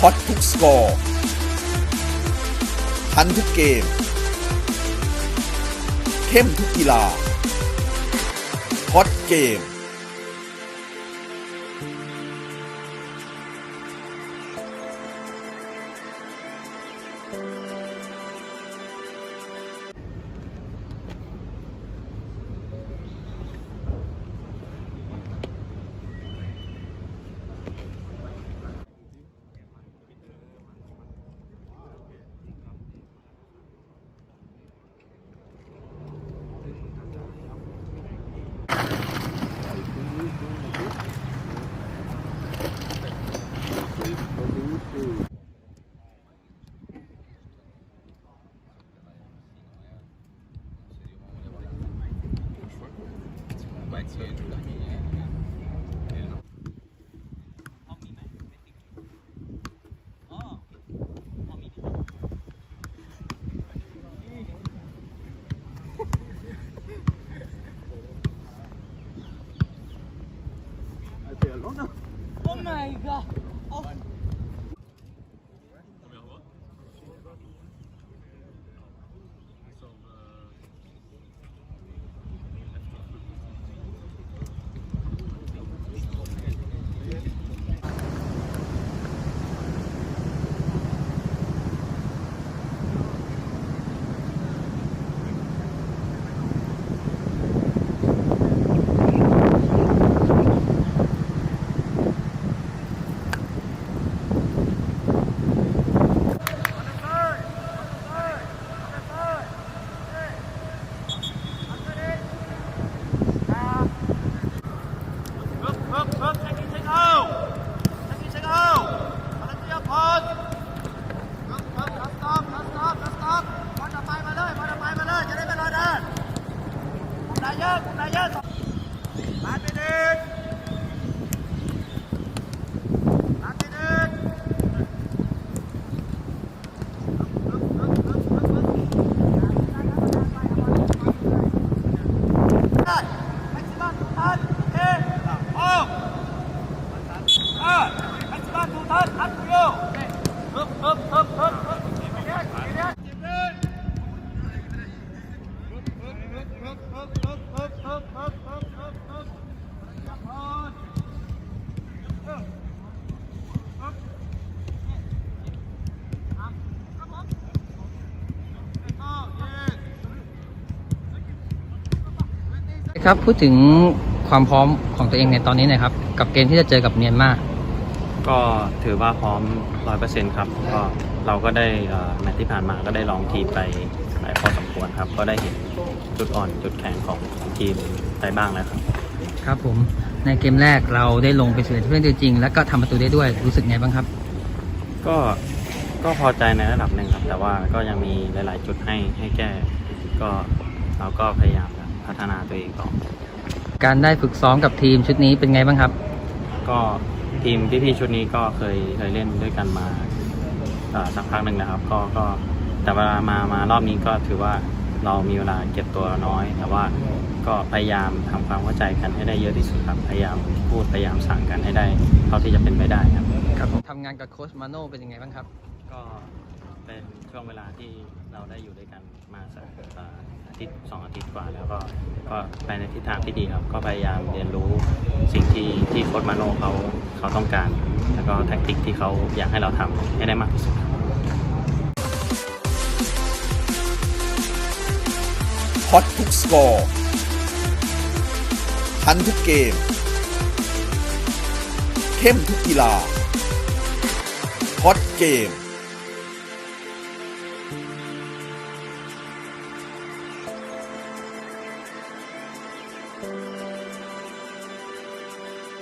ฮอตทุกสกอร์ทันทุกเกม เข้มทุกกีฬาฮอตเกม Oh my god. Oh. Oh, ครับพูดถึงความพร้อมของตัวเองในตอนนี้นะครับ กับเกมที่จะเจอกับเมียนมา ก็ถือว่าพร้อมร้อยเปอร์เซ็นต์ครับ ก็เราก็ได้เอ่อแมตช์ที่ผ่านมาก็ได้ลองทีมไปหลายพอสมควรครับ ก็ได้เห็นจุดอ่อนจุดแข็งของของทีมไปบ้างแล้วครับ ครับผม ในเกมแรกเราได้ลงไปเสือที่เล่นตัวจริง แล้วก็ทำประตูได้ด้วย รู้สึกไงบ้างครับ ก็ก็พอใจในระดับหนึ่งครับ แต่ว่าก็ยังมีหลาย ๆ จุดให้ให้แก้ ก็เราก็พยายามพัฒนาตัวเองต่อ การได้ฝึกซ้อมกับทีมชุดนี้เป็นไงบ้างครับ ก็ ทีมพี่ๆชุดนี้ก็เคยเคยเล่นด้วยกันมาเอ่อสักพักหนึ่งนะครับ ก็ก็แต่เวลามามารอบนี้ก็ถือว่าเรามีเวลาเก็บตัวน้อย แต่ว่าก็พยายามทำความเข้าใจกันให้ได้เยอะที่สุดครับพยายามพูดพยายามสั่งกันให้ได้ เท่าที่จะเป็นไปได้ครับครับผมทำงานกับโค้ชมาโน่เป็นยังไงบ้างครับ ก็ เป็นช่วงเวลาที่เราได้อยู่ด้วยกันมาสักอาทิตย์สองอาทิตย์กว่า แล้วก็ก็ไปในทิศทางที่ดีครับ ก็พยายามเรียนรู้สิ่งที่ที่โค้ชมาโน่เขาเขาต้องการ แล้วก็แท็กติกที่เขาอยากให้เราทำให้ได้มากที่สุดฮอตทุกสกอร์ทันทุกเกม เข้มทุกกีฬาฮอตเกม